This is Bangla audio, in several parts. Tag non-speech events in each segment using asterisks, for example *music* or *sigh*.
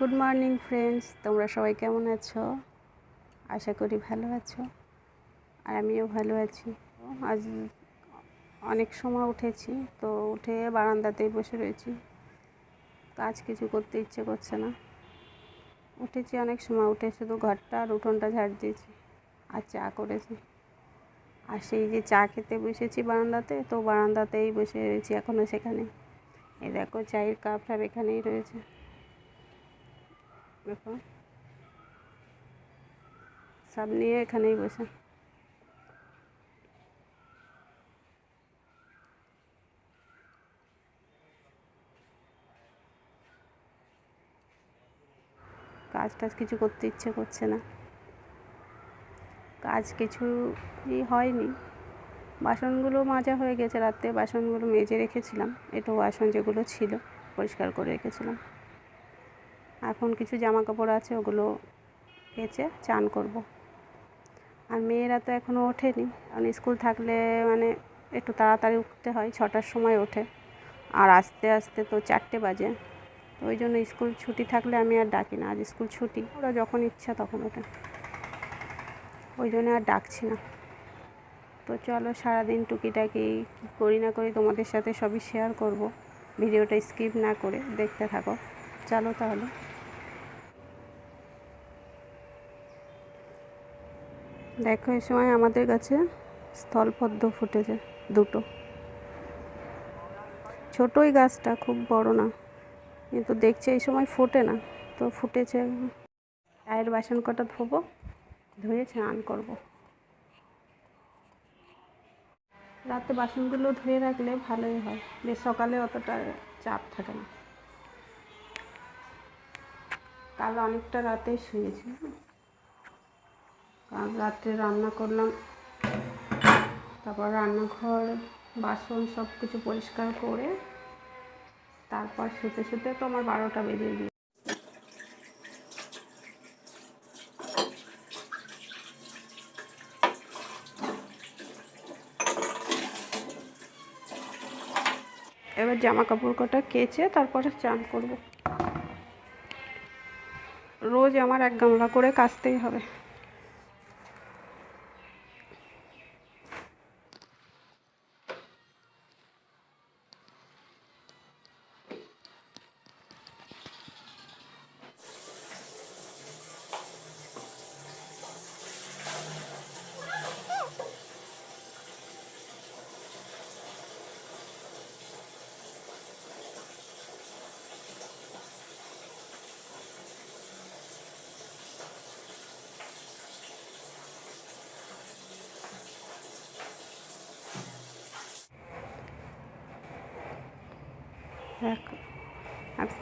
গুড মর্নিং ফ্রেন্ডস তোমরা সবাই কেমন আছো? আশা করি ভালো আছো। আর আমিও ভালো আছি। আজ অনেক সময় উঠেছি, তো উঠে বারান্দাতেই বসে রয়েছি। কাজ কিছু করতে ইচ্ছে করছে না। উঠেছি, অনেক সময় উঠে শুধু ঘরটা আর উঠোনটা ঝাড় দিয়েছি আর চা করেছি। আর সেই যে চা খেতে বসেছি বারান্দাতে, তো বারান্দাতেই বসে রয়েছি এখনও সেখানে। এ দেখো, চায়ের কাপ টাপ এখানেই রয়েছে। দেখো। সব নিয়ে এখানেই বসে। কাজ টাজ কিছু করতে ইচ্ছে করছে না। কাজ কিছুই হয়নি। বাসনগুলো মাজা হয়ে গেছে। রাতে বাসনগুলো মেজে রেখেছিলাম। এটো বাসন যেগুলো ছিল, পরিষ্কার করে রেখেছিলাম। এখন কিছু জামা কাপড় আছে, ওগুলো কেচে চান করব। আর মেয়েরা তো এখনও ওঠেনি। কারণ স্কুল থাকলে মানে একটু তাড়াতাড়ি উঠতে হয়, ছটার সময় ওঠে। আর আস্তে আস্তে তো চারটে বাজে। তো ওই জন্য স্কুল ছুটি থাকলে আমি আর ডাকি না। আজ স্কুল ছুটি, ওরা যখন ইচ্ছা তখন ওঠে। ওই জন্য আর ডাকছি না। তো চলো সারাদিন টুকিটাকি কী করি না করি তোমাদের সাথে সবই শেয়ার করব। ভিডিওটা স্কিপ না করে দেখতে থাকো। চলো তাহলে। দেখো এই সময় আমাদের কাছে স্থলপদ্ম ফুটেছে, দুটো। ছোটোই গাছটা, খুব বড় না। কিন্তু দেখছি এই সময় ফোটে না, তো ফুটেছে চায়ের বাসন কটা ধোবো, ধুয়ে স্নান করব। রাতে বাসনগুলো ধুয়ে রাখলে ভালোই হয় বেশ সকালে অতটা চাপ থাকে না। কাল অনেকটা রাতে শুয়েছি কাল রাত্রে রান্না করলাম। তারপর রান্নাঘর, বাসন সব কিছু পরিষ্কার করে তারপর শুতে শুতে তো আমার বারোটা বেজে গিয়ে এবার জামা কাপড় কটা কেচে তারপরে চান করব। রোজ আমার এক গামলা করে কাচতেই হবে।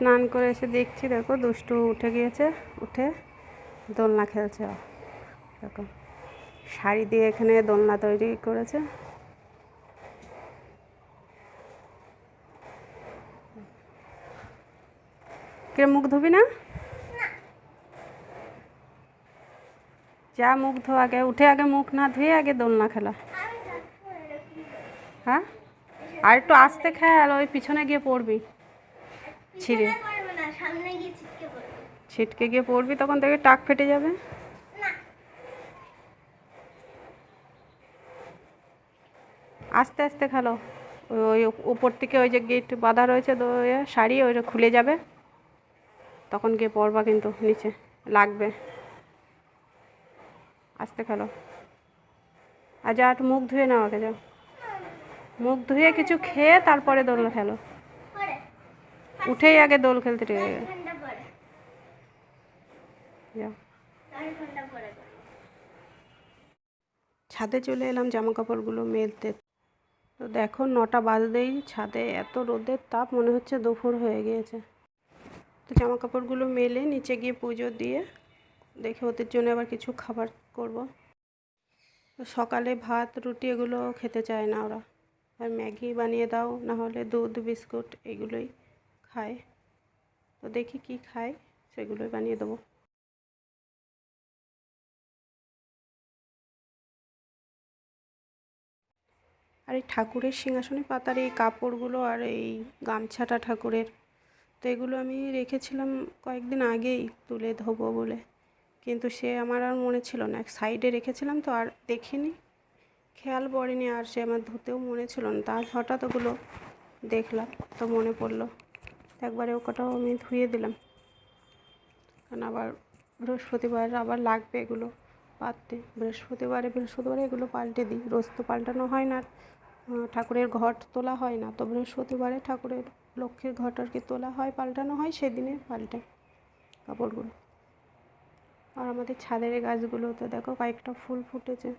স্নান করে এসে দেখছি, দেখো, দুষ্টু উঠে গিয়েছে, উঠে দোলনা খেলছে। দেখো, শাড়ি দিয়ে এখানে দোলনা তৈরি করেছে। কে মুখ ধুবি না? যা মুখ ধো আগে, উঠে আগে মুখ না ধুয়ে আগে দোলনা খেলা। হ্যাঁ? আর একটু আস্তে খেয়াল, ওই পিছনে গিয়ে পড়বি। ছিঁড়ে। ছিটকে গিয়ে পড়বি তখন দেখবি টাক ফেটে যাবে। আস্তে আস্তে খেলো। ওই ওই উপর থেকে ওই যে গেট বাঁধা রয়েছে শাড়ি ওইটা খুলে যাবে। তখন গিয়ে পড়বা কিন্তু নিচে লাগবে। আস্তে খেলো। আর যা মুখ ধুয়ে নাও আগে যাও। মুখ ধুয়ে কিছু খেয়ে তারপরে দৌড়লো খেলো। উঠেই আগে দোল খেলতে টেকে পরে ছাদে চলে এলাম জামা কাপড়গুলো মেলতে। তো দেখো নটা বাজতেই ছাদে এত রোদের তাপ, মনে হচ্ছে দুপুর হয়ে গিয়েছে। তো জামা কাপড়গুলো মেলে নিচে গিয়ে পুজো দিয়ে দেখে ওদের জন্য আবার কিছু খাবার করব। সকালে ভাত, রুটি এগুলো খেতে চায় না ওরা। আর ম্যাগি বানিয়ে দাও, না হলে দুধ, বিস্কুট এগুলোই। খায়। তো দেখি কি খায়, সেগুলোই বানিয়ে দেবো। আর এই ঠাকুরের সিংহাসনে পাতার এই কাপড়গুলো আর এই গামছাটা ঠাকুরের, তো এগুলো আমি রেখেছিলাম কয়েকদিন আগেই তুলে ধোবো বলে। কিন্তু সে আমার আর মনে ছিল না। এক সাইডে রেখেছিলাম তো আর দেখিনি। খেয়াল পড়েনি আর সে আমার ধুতেও মনে ছিল না। তা হঠাৎ ওগুলো দেখলাম, তো মনে পড়ল। একবারে ওটাও আমি ধুয়ে দিলাম। কারণ আবার বৃহস্পতিবার আবার লাগবে এগুলো পাততে। বৃহস্পতিবারে বৃহস্পতিবারে এগুলো পাল্টে দিই। রোজ তো পাল্টানো হয় না। ঠাকুরের ঘট তোলা হয় না। তো বৃহস্পতিবারে ঠাকুরের লক্ষ্মীর ঘট আর কি তোলা হয়, পাল্টানো হয়, সেদিনে পাল্টে কাপড়গুলো। আর আমাদের ছাদের এই গাছগুলোতে দেখো কয়েকটা ফুল ফুটেছে।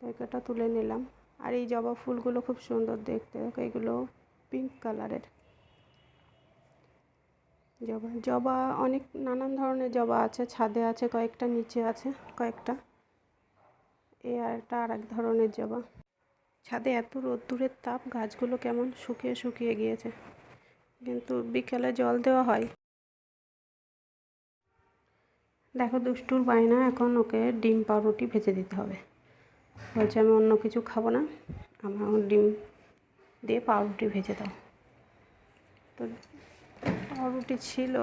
তো এই কটা তুলে নিলাম। আর এই জবা ফুলগুলো খুব সুন্দর দেখতে। দেখো এগুলো পিঙ্ক কালারের জবা জবা অনেক নানান ধরনের জবা আছে, ছাদে আছে, কয়েকটা নিচে আছে, কয়েকটা। এ আর একটা আর এক ধরনের জবা। ছাদে এত রোদ্দুরের তাপ, গাছগুলো কেমন শুকিয়ে শুকিয়ে গিয়েছে। কিন্তু বিকেলে জল দেওয়া হয়। দেখো, দুষ্টুর বায়না, এখন ওকে ডিম পাউরুটি ভেজে দিতে হবে। বলছে, আমি অন্য কিছু খাব না। আমার ডিম দিয়ে পাউরুটি ভেজে দাও। তো পাউরুটি ছিল।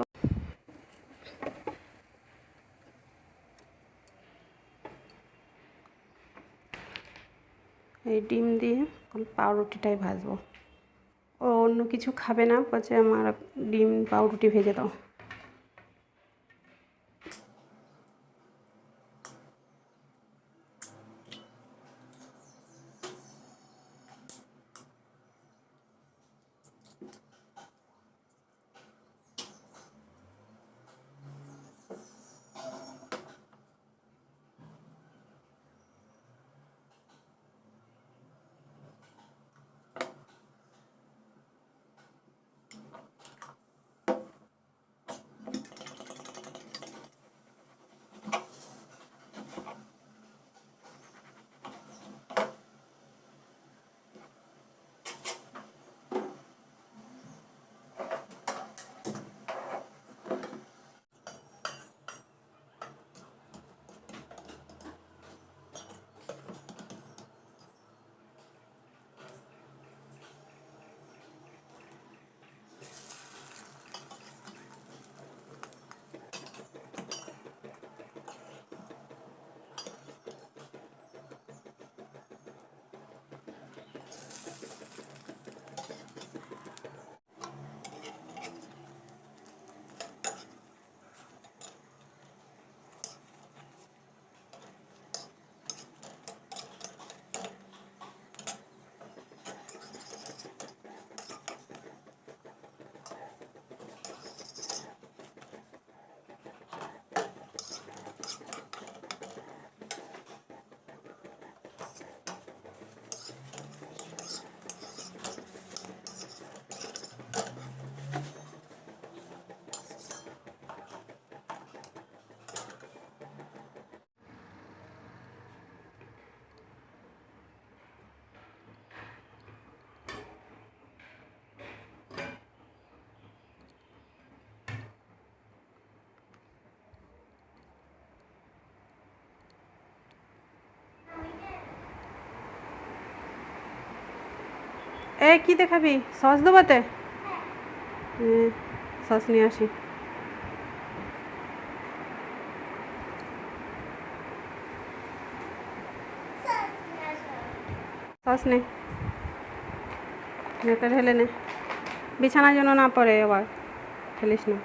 এই ডিম দিয়ে পাউরুটিটাই ভাজবো। ও অন্য কিছু খাবে না, বলছে, আমার ডিম পাউরুটি ভেজে দাও। কী দেখাবি? সস দেবোতে সস নিয়ে আসি। সস নে। নেতে ঢেলে নে। বিছানার জন্য না পড়ে আবার। ফেলিস না।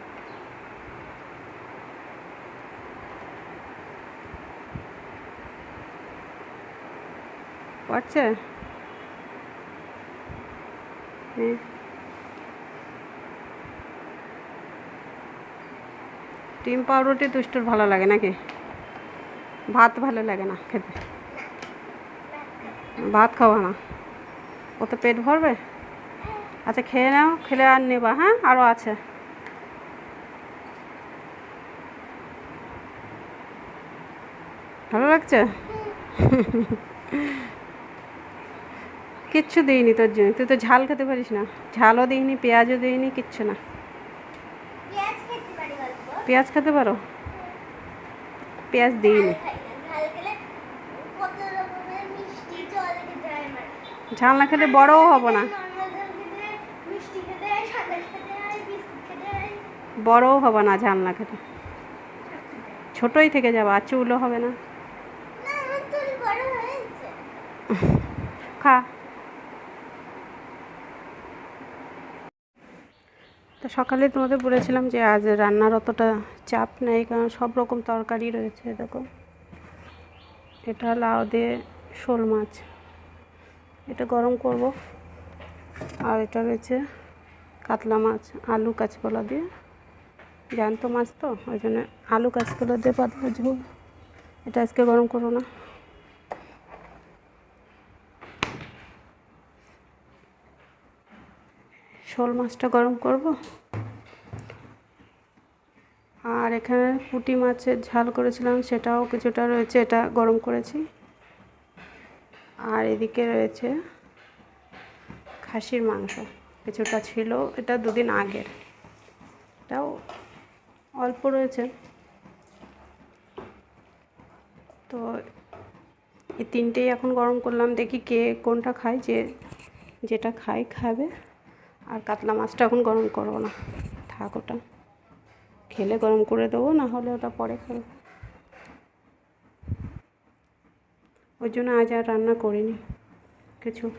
পড়ছে। ডিম পাউরুটি দুষ্টুর ভালো লাগে নাকি? ভাত ভালো লাগে না খেতে? ভাত খাওয়া না। ওতে পেট ভরবে? আচ্ছা খেয়ে নাও, খেলে আর নেবা হ্যাঁ? আরও আছে। ভালো লাগছে? কিচ্ছু দিইনি তোর জন্য। তুই তো ঝাল খেতে পারিস না। ঝালও দিইনি পেঁয়াজও দিইনি কিচ্ছু না। পেঁয়াজ খেতে পারি পেঁয়াজ খেতে দিইনি। ঝাল না খেলে খেতে না বড়ও হব না। খেতে খেতে খেতে বড়ও হবে না জানলা কেটে ছোটই থেকে যাবে আর চুলও হবে না। না খা। তো সকালে তোমাদের বলেছিলাম যে আজ রান্নার অতটা চাপ নেই, কারণ সব রকম তরকারি রয়েছে, দেখো। এটা লাউ দিয়ে শোল মাছ। এটা গরম করব। আর এটা রয়েছে কাতলা মাছ, আলু কাঁচকলা দিয়ে। জ্যান্ত মাছ তো, ওই জন্য আলু কাঁচকলা দিয়ে পাতলা ঝোল। এটা আজকে গরম করো না। শোল মাছটা গরম করব। আর এখানে পুঁটি মাছের ঝাল করেছিলাম, সেটাও কিছুটা রয়েছে, এটা গরম করেছি। আর এদিকে রয়েছে খাসির মাংস, কিছুটা ছিল, এটা দুদিন আগের। এটাও অল্প রয়েছে। তো এই তিনটেই এখন গরম করলাম, দেখি কে কোনটা খায়, যে যেটা খায়, খাবে। আর কাতলা মাছটা এখন গরম করব না। থাক ওটা। খেলে গরম করে দেবো, না হলে ওটা পরে খাব। ওই জন্য আজ আর রান্না করিনি। কিছু।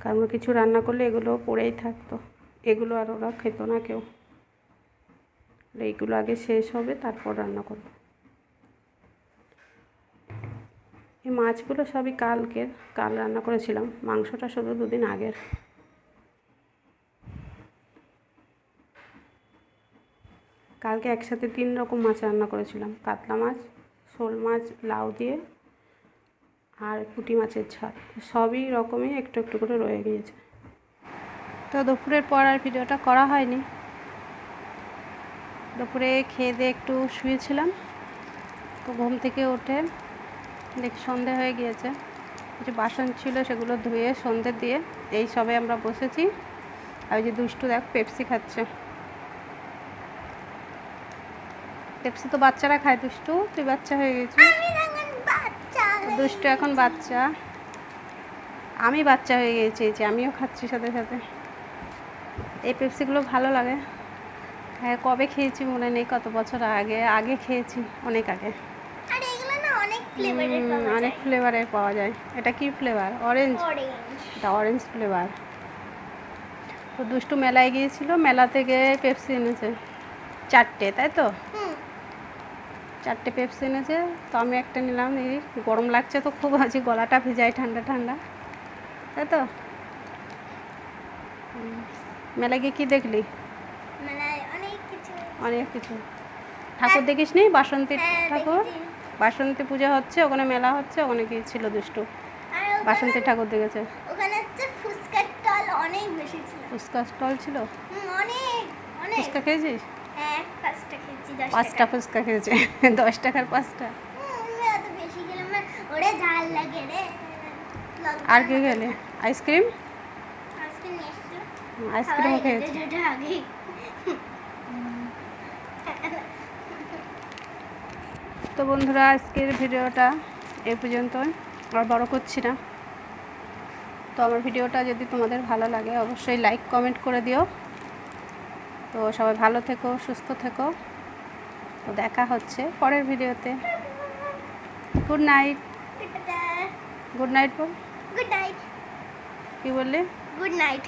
কারণ কিছু রান্না করলে এগুলো পড়েই থাকতো। এগুলো আর ওরা খেত না কেউ। এইগুলো আগে শেষ হবে, তারপর রান্না করব। এই মাছগুলো সবই কালকের। কাল রান্না করেছিলাম। মাংসটা শুধু দুদিন আগের। কালকে একসাথে তিন রকম মাছ রান্না করেছিলাম। কাতলা মাছ, শোল মাছ, লাউ দিয়ে আর পুঁটি মাছের ঝাল। সবই রকমই একটু একটু করে রয়ে গিয়েছে। তো দুপুরের পর আর ভিডিওটা করা হয়নি। দুপুরে খেয়ে দিয়ে একটু শুয়েছিলাম। তো ঘুম থেকে উঠে দেখি সন্ধে হয়ে গিয়েছে। কিছু বাসন ছিল সেগুলো ধুয়ে সন্ধে দিয়ে এই সবে আমরা বসেছি। আর ওই যে দুষ্টু দেখ, পেপসি খাচ্ছে। পেপসি তো বাচ্চারা খায় দুষ্টু? তুই বাচ্চা হয়ে গেছিস? আমি এখন বাচ্চা দুষ্টু এখন বাচ্চা। আমি বাচ্চা হয়ে গেছি এই যে আমিও খাচ্ছি সাথে সাথে। এই পেপসিগুলো ভালো লাগে। হ্যাঁ কবে খেয়েছি মনে নেই কত বছর আগে? আগে খেয়েছি অনেক আগে। আর এগুলো না অনেক ফ্লেভারের পাওয়া যায়। ফ্লেভারের পাওয়া যায়। এটা কি ফ্লেভার অরেঞ্জ এটা অরেঞ্জ ফ্লেভার তো দুষ্টু মেলায় গিয়েছিল মেলা থেকে পেপসি এনেছে। চারটে তাই তো? চারটে পেপসি এনেছে তো আমি একটা নিলাম এই গরম লাগছে তো খুব আজ গলাটা ভিজায় ঠান্ডা ঠান্ডা তাই তো। মেলায় গিয়ে কী দেখলি? অনেক কিছু। ঠাকুর দেখিস নি? বাসন্তী হ্যাঁ, ঠাকুর? বাসন্তী পূজা হচ্ছে ওখানে মেলা হচ্ছে ওখানে গিয়েছিল দুষ্টু? আর বাসন্তী ঠাকুর দেখেছে। ওখানে হচ্ছে স্টল অনেক বেশি ছিল। ফুচকা স্টল ছিল? অনেক। ফুচকা খেয়েছিস? পাঁচটা ফুচকা খেয়েছে। *laughs* দশ টাকার পাঁচটা। হুম, আমি বেশি গেলাম না ওরে ঝাল লাগে রে। আর কি খেলে? আইসক্রিম? আইসক্রিমও খেয়েছে। তো বন্ধুরা আজকের ভিডিওটা এ পর্যন্ত। আর বড় করছি না। তো আমার ভিডিওটা যদি তোমাদের ভালো লাগে অবশ্যই লাইক কমেন্ট করে দিও। তো সবাই ভালো থেকো সুস্থ থেকো। দেখা হচ্ছে পরের ভিডিওতে। গুড নাইট গুড নাইট বল গুড নাইট কি বললে? Good night